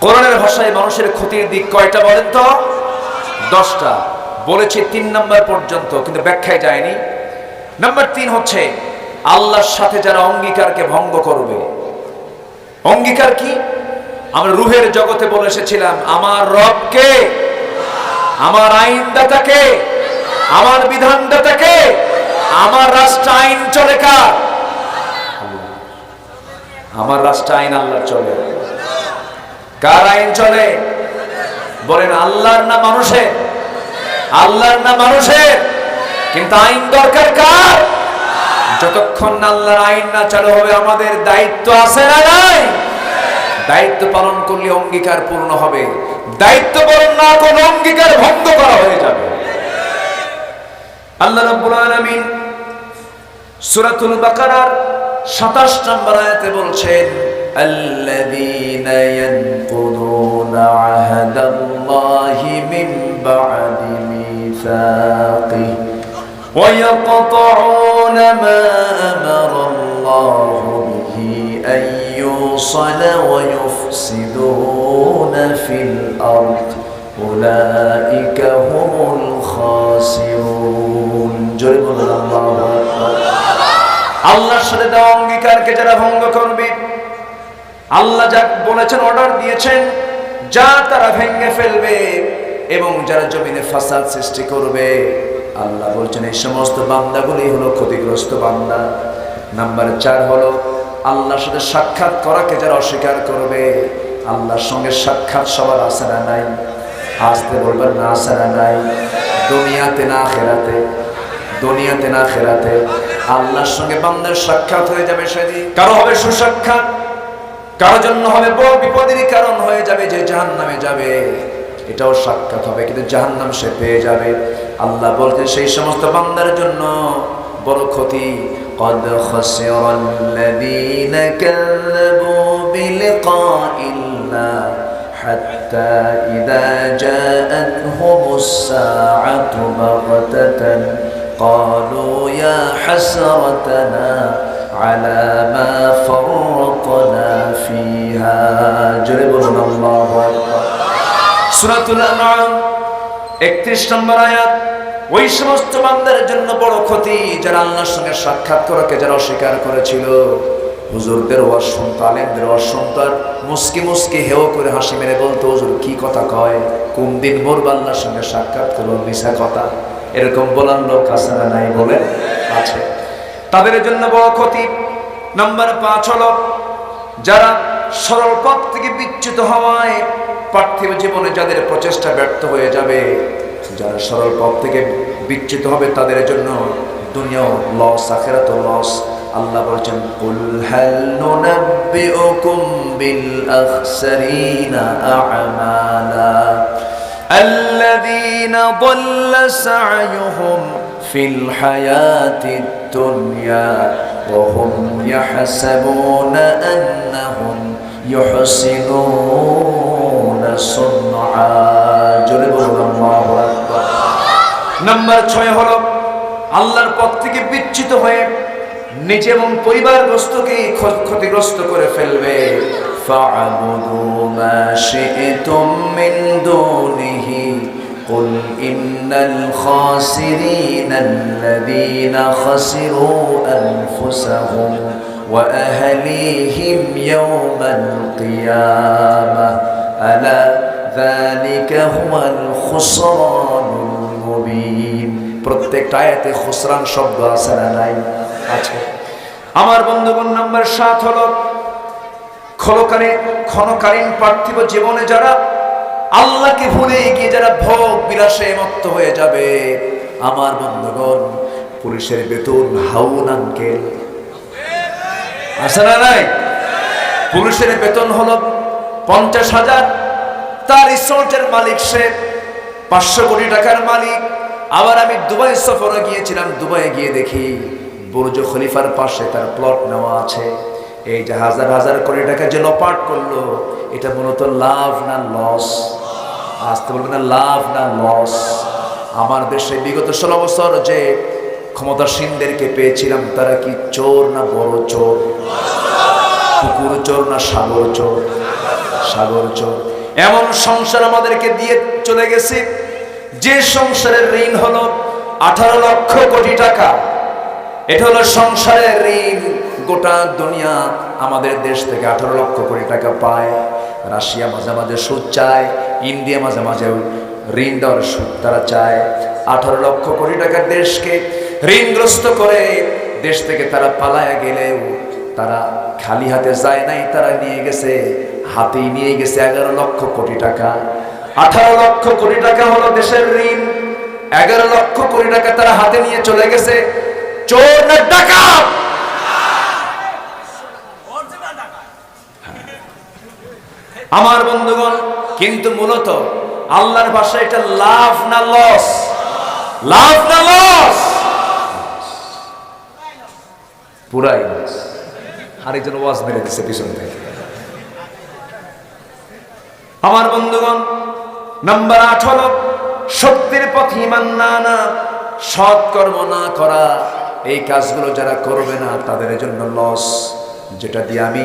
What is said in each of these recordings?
কোরআনের ভাষায় মানুষের ক্ষতির দিক কয়টা বলেন তো? দশটা। বলেছে তিন নম্বর পর্যন্ত, কিন্তু ব্যাখ্যায় যায়নি। নাম্বার তিন হচ্ছে, আল্লাহর সাথে যারা অঙ্গীকারকে ভঙ্গ করবে। অঙ্গীকার কি? আমরা রুহের জগতে বলে এসেছিলাম, আমার রবকে, আমার আইনদাতাকে, আমার বিধানদাতাকে, আমার রাষ্ট্র আইন চলে কার? আমার রাষ্ট্র আইন আল্লাহর চলে। কার আইন চলে? বলেন, আল্লাহর না মানুষের? আল্লাহর না মানুষের? কিন্তু আইন দরকার কার? যতক্ষণ আল্লাহর আইন না চালু হবে, আমাদের দায়িত্ব আছে না নাই? দায়িত্ব পালন করলে অঙ্গীকার পূর্ণ হবে। দায়িত্ব পালন না করলে অঙ্গীকার ভঙ্গ করা হয়ে যাবে। আল্লাহ রাব্বুল আলামিন সূরাতুল বাকারার 27 নম্বর আয়াতে বলছেন الذين ينقضون عهد الله من بعد ميثاقه ويقطعون ما أمر الله به أن يوصل ويفسدون في الأرض أولئك هم الخاسرون جرب الله أكبر আল্লাহর সাথে দেওয়া অঙ্গীকারকে যারা ভঙ্গ করবে আল্লাহ যা বলেছেন অর্ডার দিয়েছেন, যা তারা ভেঙে ফেলবে এবং যারা জমিনে ফাসাদ সৃষ্টি করবে, আল্লাহ বলছেন, এই সমস্ত বান্দাগুলি হলো ক্ষতিগ্রস্ত বান্দা। নাম্বার চার হলো, আল্লাহর সাথে সাক্ষাৎ করাকে যারা অস্বীকার করবে, আল্লাহর সঙ্গে সাক্ষাৎ সবার না নাই। আসতে বলবেন, না না নাই। দুনিয়াতে না খেরাতে দুনিয়াতে না খেরাতে আল্লাহর সঙ্গে বান্দার সাক্ষাৎ হয়ে যাবে সেদিন। কারও হবে সুসাক্ষাৎ কারো জন্য হবে বড় বিপদেরই কারণ হয়ে যাবে যে জাহান নামে যাবে এটাও সাক্ষাৎ হবে কিন্তু জাহান নাম সে পেয়ে যাবে আল্লাহ বলতে সেই সমস্ত বান্দার জন্য বড় ক্ষতি قد خسر الذين كذبوا بلقاء الله حتى إذا جاءتهم الساعة بغتة قالوا يا حسرتنا على ما فرطنا فيها جربنا الله أكبر সুরাতুল আনআম 31 নম্বর আয়াত ওই সমস্ত বান্দার জন্য বড় ক্ষতি যারা আল্লাহর সঙ্গে সাক্ষাৎ করাকে যারা অস্বীকার করেছিল হুজুরদের ওয়াজ শুনতো আলেমদের ওয়াজ শুনতো আর মুসকি মুসকি হেও করে হাসি মেরে বলতো হুজুর কি কথা কয় কোন দিন মরব আল্লাহর সঙ্গে সাক্ষাৎ করবো মিশা কথা এরকম বলার লোক আছে না নাই বলে আছে তাদের জন্য বড় ক্ষতি নাম্বার পাঁচ হলো যারা সরল পথ থেকে বিচ্যুত হওয়ায় পার্থিব জীবনে যাদের প্রচেষ্টা ব্যর্থ হয়ে যাবে যারা সরল পথ থেকে বিচ্যুত হবে তাদের জন্য দুনিয়াও লস আখেরাত লস আল্লাহ বলছেন কুল হাল নুনাব্বিউকুম বিল আখসারিনা আ'মালা الذين ضل سعيهم في الحياة الدنيا وهم يحسبون أنهم يحسنون صنعا جلب الله أكبر নাম্বার ছয় হল আল্লাহর পথ থেকে বিচ্যুত হয়ে নিজে এবং পরিবারগ্রস্তকে ক্ষতিগ্রস্ত করে ফেলবে فاعبدوا ما شئتم من دونه قل إن الخاسرين الذين خسروا أنفسهم وأهليهم يوم القيامة ألا ذلك هو الخسران المبين প্রত্যেকটা আয়াতে খুসরান শব্দ আছে না নাই আছে আমার বন্ধুগণ নাম্বার সাত হলো ক্ষণকালীন ক্ষণকালীন পার্থিব জীবনে যারা আল্লাহকে ভুলে গিয়ে যারা ভোগ বিলাসে মত্ত হয়ে যাবে, আমার বন্ধুগণ, পুলিশের বেতন হাউন আঙ্কেল আছে না নাই? পুলিশের বেতন হলো পঞ্চাশ হাজার। তার রিসোর্টের মালিক সে পাঁচশো কোটি টাকার মালিক। আবার আমি দুবাই সফরে গিয়েছিলাম দুবাই গিয়ে দেখি বুর্জ খলিফার পাশে তার প্লট নেওয়া আছে। এই যে হাজার হাজার কোটি টাকা যে লপাট করল, এটা মূলত লাভ না লস আসতে বলবে না, লাভ না, লস। আমার দেশে বিগত ষোলো বছর যে ক্ষমতাসীনদেরকে পেয়েছিলাম, তারা কি চোর না বড় চোর? কুকুর চোর না সাগর চোর? সাগর চোর। এমন সংসার আমাদেরকে দিয়ে চলে গেছে, যে সংসারের ঋণ হলো আঠারো লক্ষ কোটি টাকা। এটা হলো সংসারের ঋণ গোটা দুনিয়া আমাদের দেশ থেকে আঠারো লক্ষ কোটি টাকা পায়। রাশিয়া মাঝে মাঝে সুদ চায়, ইন্ডিয়া মাঝে মাঝে ঋণ দেওয়ার সুদ তারা চায়। আঠারো লক্ষ কোটি টাকা দেশকে ঋণগ্রস্ত করে, দেশ থেকে তারা পালায় গেলেও তারা খালি হাতে যায় নাই, তারা নিয়ে গেছে, হাতেই নিয়ে গেছে এগারো লক্ষ কোটি টাকা। আঠারো লক্ষ কোটি টাকা হলো দেশের ঋণ, এগারো লক্ষ কোটি টাকা তারা হাতে নিয়ে চলে গেছে। চোর না ডাকাত! আমার বন্ধুগণ, কিন্তু মূলত আল্লাহর ভাষায় এটা লাভ না লস? লাভ না লস? পুরাই আরেকজন ওয়াজ মেরে দিচ্ছে পিছন থেকে। আমার বন্ধুগণ, নাম্বার আট হলো সত্যের পথ ইমান না না সৎ কর্ম না করা, এই কাজগুলো যারা করবে না, তাদের জন্য লস, যেটা দিয়ে আমি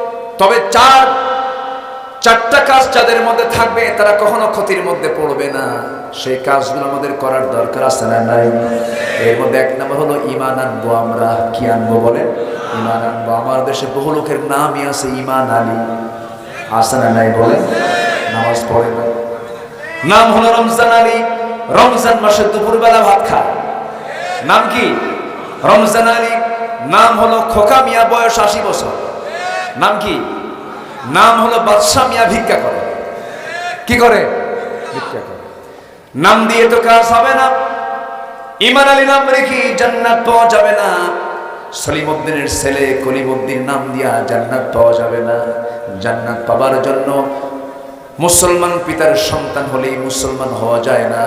তবে চার, চারটা কাজ যাদের মধ্যে থাকবে, তারা কখনো ক্ষতির মধ্যে পড়বে না। সেই কাজগুলো আমাদের করার দরকার আছে না নাই? এর মধ্যে এক নম্বর হলো ইমান আনব আমরা। কি আনব বলেন? ইমান আনব। আমার দেশে বহু লোকের নামই আছে ইমান আলী। আছে না নাই বলেন? নামাজ পড়ে না। নাম হলো রমজান আলী। রমজান মাসে দুপুরবেলা ভাত খায়। নাম কি? রমজান আলী। নাম হলো খোকা মিয়া, বয়স আশি বছর। নাম কি? নাম হলো বাদশাহ মিয়া ভিক্ষা করে। কি করে? ভিক্ষা করে। নাম দিয়ে তো কাজ হবে না। ইমান আলী নাম রেখে জান্নাত পাওয়া যাবে না। সলিমুদ্দিনের ছেলে কলিমুদ্দিন নাম দিয়া জান্নাত পাওয়া যাবে না। জান্নাত পাবার জন্য মুসলমান পিতার সন্তান হলেই মুসলমান হওয়া যায় না।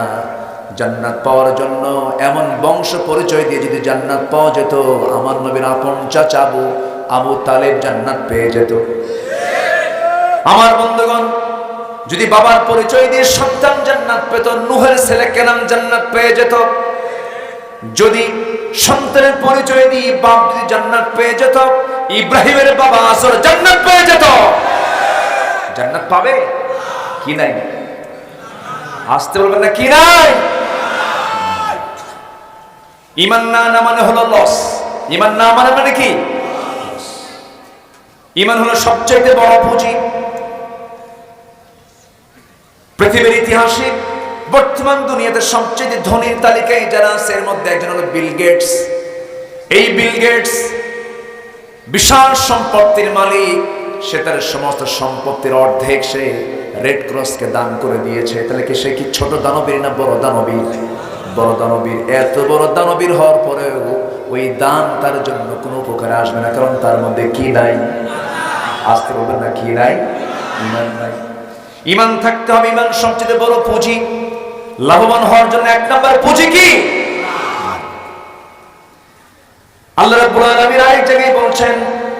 জান্নাত পাওয়ার জন্য এমন বংশ পরিচয় দিয়ে যদি জান্নাত পাওয়া যেত, আমার নবীর আপন চাচা আবু তালেব জান্নাত পেয়ে যেত। আমার বন্ধুগণ, যদি বাবার পরিচয় দিয়ে সন্তান জান্নাত পেত, নুহের ছেলে কেনাম জান্নাত পেয়ে যেত। যদি সন্তানের পরিচয় দিয়ে বাপ যদি জান্নাত পেয়ে যেত, ইব্রাহিমের বাবা আসর জান্নাত পেয়ে যেত। জান্নাত পাবে? কি নাই? আসতে বলবেন না, কি নাই? ইমান না না মানে হলো লস ইমান না মানে মানে কি? ইমান হলো সবচাইতে বড় পুঁজি। পৃথিবীর ইতিহাসে বর্তমান দুনিয়াতে সবচেয়ে ধনীর তালিকায় যারা আছে, এর মধ্যে একজন হলো বিল গেটস। এই বিল গেটস বিশাল সম্পত্তির মালিক। সে তার সমস্ত সম্পত্তির অর্ধেক সে রেড ক্রসকে দান করে দিয়েছে। তাহলে কি সে কি ছোট দানবীর না বড় দানবীর? বড় দানবীর। এত বড় দানবীর হওয়ার পরেও ওই দান তার জন্য কোনো উপকারে আসবে না, কারণ তার মধ্যে কি নাই? আসতে বলবেন না কি নাই ইমান নাই ইমান থাকতে হবে ইমান সবচেয়ে বড় পুঁজি লাভবান হওয়ার জন্য এক নম্বর পুঁজি কি আল্লাহ রাব্বুল আলামিন আরেক জায়গায় বলছেন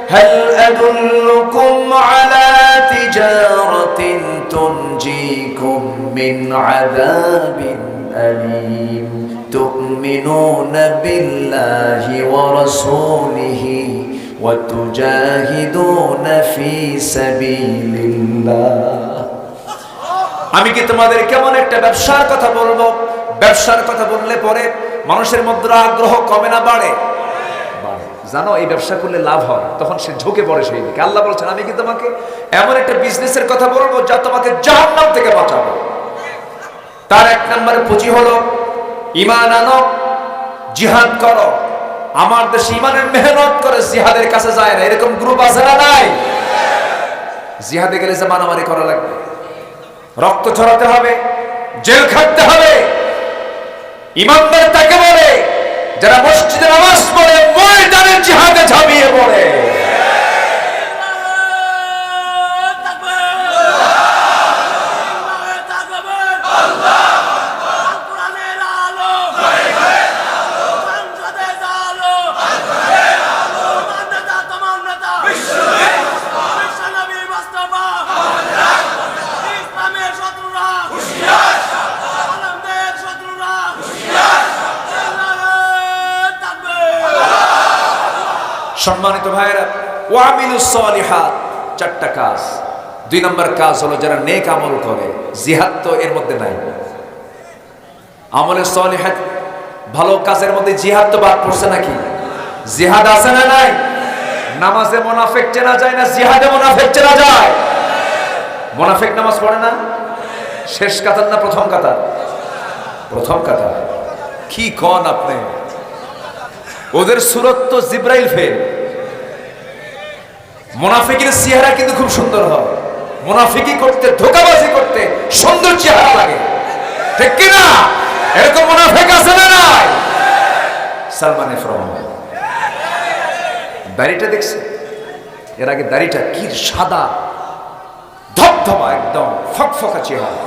هل أدلكم على تجارة تنجيكم من عذاب أليم تؤمنون بالله ورسوله وتجاهدون في سبيل الله আমি কি তোমাদের কেমন একটা ব্যবসার কথা বলবো ব্যবসার কথা বললে পরে মানুষের মধ্যে আগ্রহ কমে না বাড়ে বাড়ে। জানো এই ব্যবসা করলে লাভ হয় তখন সে ঝুঁকে পড়ে সেই দিকে আল্লাহ বলছেন আমি কি তোমাকে এমন একটা বিজনেসের কথা বলবো যা তোমাকে জাহান্নাম থেকে বাঁচাবো তার এক নম্বরে পুঁজি হলো ইমান আনো জিহাদ করো আমার দেশে ইমানের মেহনত করে জিহাদের কাছে যায় না। এরকম গ্রুপ আছে না নাই? জিহাদে গেলে যে মারামারি করা লাগবে। রক্ত ছড়াতে হবে, জেল খাটতে হবে। ইমানদার তাকে বলে, যারা মসজিদে নামাজ পড়ে, ময়দানে জিহাদে ঝাঁপিয়ে পড়ে। সম্মানিত ভাইয়েরা, ওয়ামিলুস সালিহাত, চারটা কাজ। দুই নম্বর কাজ হলো যারা নেক আমল করে, জিহাদ তো এর মধ্যে নাই। আমলের সলিহাত, ভালো কাজের মধ্যে জিহাদ তো বাদ পড়ছে নাকি? জিহাদ আছে না নাই? নামাজে মোনাফেক চেনা যায় না, জিহাদে মোনাফেক চেনা যায়। মোনাফেক নামাজ পড়ে না? শেষ কাতার না প্রথম কাতার? প্রথম কাতার। কি কন আপনি? ওদের সুরত তো জিব্রাইল ফেল মোনাফিকের চেহারা কিন্তু খুব সুন্দর হয়। মোনাফিকি করতে, ধোকাবাজি করতে সুন্দর চেহারা লাগে। ঠিক কি না এরকম মোনাফিক আছে না নাই? সালমান রহমান। দাড়িটা দেখছে এর আগে দাড়িটা কি সাদা ধবধবা একদম ফকফকা চেহারা।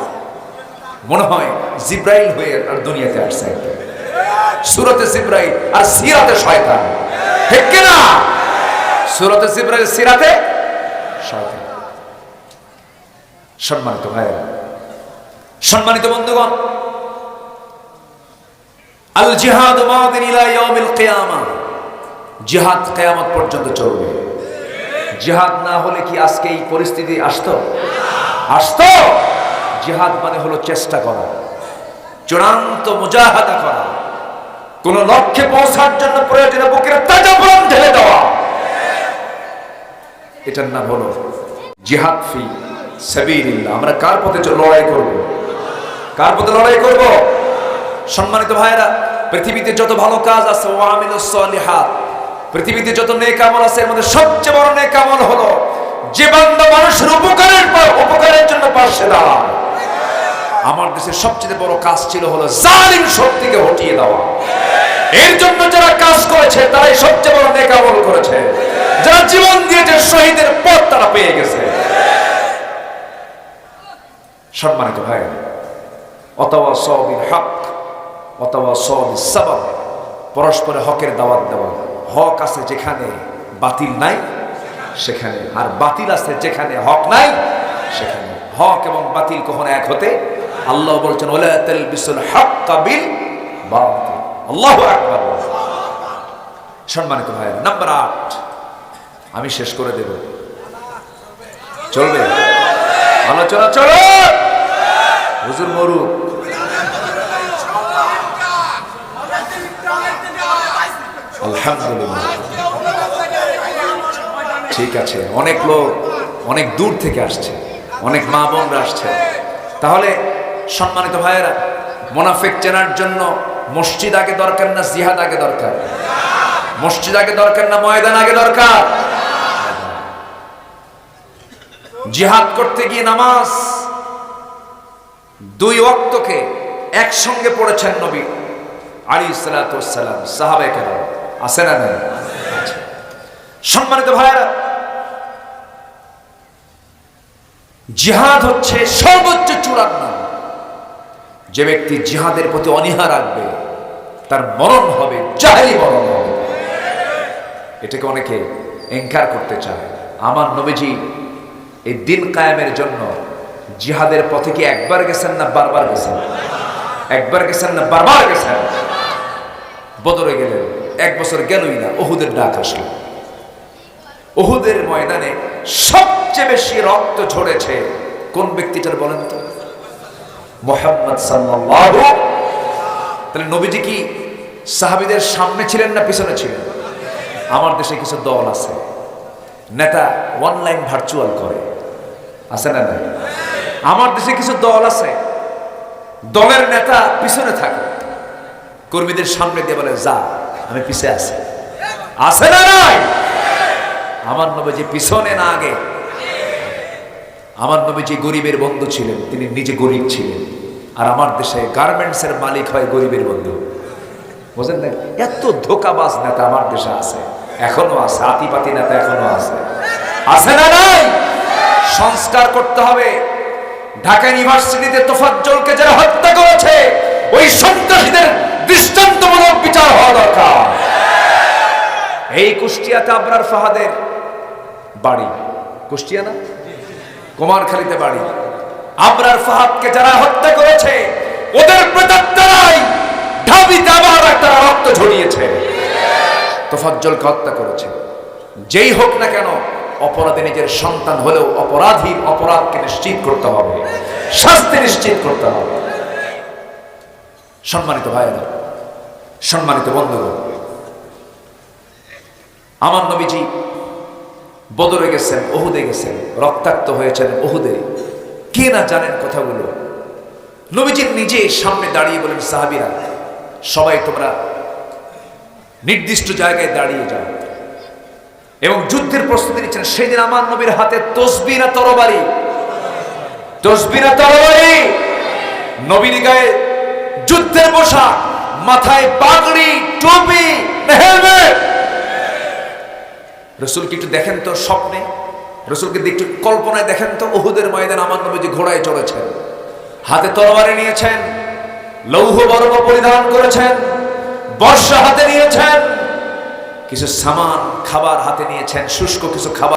মনে হয় জিব্রাইল হয়ে আর দুনিয়াতে আসছে। সুরতে জিব্রাইল আর সিরাতে শয়তান। ঠিক কি না সুরতে জিব্রাইল সিরাতে সম্মানিত ভাই সম্মানিত বন্ধুগণ, আল জিহাদ মাদিন ইলা ইয়াউমিল কিয়ামা। জিহাদ কিয়ামত পর্যন্ত চলবে। জিহাদ না হলে কি আজকে এই পরিস্থিতি আসতো? আসতো। জিহাদ মানে হলো চেষ্টা করা, চূড়ান্ত মুজাহাদা করা, কোন লক্ষ্যে পৌঁছার জন্য প্রয়োজনে বুকের তাজা ঢেলে দেওয়া। এটার নাম হলো জিহাদ ফি সাবিলিল্লাহ। আমরা কার পথে লড়াই করব? কার পথে লড়াই করব? সম্মানিত ভাইরা পৃথিবীতে যত ভালো কাজ আছে ওয়ামিলুস সলিহাত, পৃথিবীতে যত নেক আমল আছে, এর মধ্যে সবচেয়ে বড় নেক আমল হলো যে বান্দা মানুষের উপকারের পর উপকারের জন্য পাশে দাঁড়ায়। আমার দেশের সবচেয়ে বড় কাজ ছিল হলো জালিম শক্তিকে হটিয়ে দেওয়া। এর জন্য যারা কাজ করেছে, তারাই সবচেয়ে বড় নেক আমল করেছে। যারা জীবন দিয়েছে শহীদের পথ তারা পেয়ে গেছে। সম্মানিত ভাই অথবা সবিল হক অথবা সবিল সাবাব, পরস্পরে হকের দাওয়াত দেওয়া। হক আছে যেখানে বাতিল নাই, সেখানে আর বাতিল আছে যেখানে হক নাই, সেখানে হক এবং বাতিল কখনো এক হতে আল্লাহ বলছেন আকবার। সম্মানিত ভাই নাম্বার আট। আমি শেষ করে দেব। চলবে? আলোচনা চলো হুজুর মরু আলহামদুলিল্লাহ। ঠিক আছে, অনেক লোক অনেক দূর থেকে আসছে, অনেক মা বোনরা আসছে। তাহলে, সম্মানিত ভাইয়েরা, মোনাফেক চেনার জন্য মসজিদ আগে দরকার না জিহাদ আগে দরকার? মসজিদ আগে দরকার না ময়দান আগে দরকার? জিহাদ করতে গিয়ে নামাজ। দুই ওয়াক্তকে একসঙ্গে পড়েছেন নবী। আলী সালাতাম সাহাবে কেন আছে না। সম্মানিত ভাইয়েরা, জিহাদ হচ্ছে সর্বোচ্চ চূড়ার নাম। যে ব্যক্তি জিহাদের প্রতি অনীহা রাখবে, তার মরণ হবে জাহেলি মরণ হবে। এটাকে অনেকে এনকার করতে চায়। আমার নবীজি এই দিন কায়েমের জন্য জিহাদের পথে কি একবার গেছেন না বারবার গেছেন? একবার গেছেন না বারবার গেছেন? বদরে গেলেন, এক বছর গেলই না ওহুদের ডাক আসলো। ওহুদের ময়দানে সবচেয়ে বেশি রক্ত ঝরেছে কোন ব্যক্তিটার বলেন তো? মোহাম্মদ সাল্লাল্লাহু তাহলে নবীজি কি সাহাবীদের সামনে ছিলেন না পিছনে ছিলেন? আমার দেশে কিছু দল আছে। নেতা অনলাইন ভার্চুয়াল করে। আছে না নাই? আমার দেশে কিছু দল আছে, দলের নেতা পিছনে থাকে। কর্মীদের সামনে দিয়ে বলে, যা, আমি পিছে আছি। আছে না নাই? আমার নবীজি পিছনে না আগে। আমার নবীজি গরিবের বন্ধু ছিলেন, তিনি নিজে গরিব ছিলেন। আর আমার দেশে গার্মেন্টসের মালিক হয় গরিবের বন্ধু। বুঝলেন এত ধোকাবাজ নেতা আমার দেশে আছে। এখনও আছে, আতিপাতি নেতা এখনও আছে। আছে না নাই? সংস্কার করতে হবে। ঢাকা ইউনিভার্সিটিতে তোফাজ্জলকে যারা হত্যা করেছে, ওই সন্ত্রাসীদের দৃষ্টান্তমূলক বিচার হওয়া দরকার। এই কুষ্টিয়াতে আবরার ফাহাদের বাড়ি। কুষ্টিয়া না? কুমারখালীতে বাড়ি। আবরার ফাহাদকে যারা হত্যা করেছে, ওদের প্রেতাত্মারাই ঢাবিতে আবার তারা রক্ত ঝরিয়েছে। তোফাজ্জলকে হত্যা করেছে? যেই হোক না কেন, অপরাধী নিজের সন্তান হলেও অপরাধীর অপরাধকে নিশ্চিত করতে হবে। শাস্তি নিশ্চিত করতে হবে। সম্মানিত ভাইয়েরা, সম্মানিত বন্ধুগণ, আমার নবীজি বদরে গেছেন ওহুদে গেছেন, রক্তাক্ত হয়েছেন ওহুদে কে না জানেন কথাগুলো? নবীজির নিজে সামনে দাঁড়িয়ে বলেন, সাহাবিরা, সবাই তোমরা নির্দিষ্ট জায়গায় দাঁড়িয়ে যাও। এবং যুদ্ধের প্রস্তুতি নিচ্ছেন সেদিন আমার নবীর হাতে তসবি না তরবারি। তসবি না তরবারি। নবীর গায়ে যুদ্ধের পোশাক, মাথায় পাগড়ি, টুপি রসুলকে একটু দেখেন তো স্বপ্নে। রসুলকে একটু কল্পনায় দেখেন তো ওহুদের ময়দান আমার নবী যে ঘোড়ায় চড়েছেন। হাতে তরবারি নিয়েছেন, লৌহ বর্ম পরিধান করেছেন। বর্ষা হাতে নিয়েছেন কিছু সামান খাবার হাতে নিয়েছেন শুষ্ক কিছু খাবার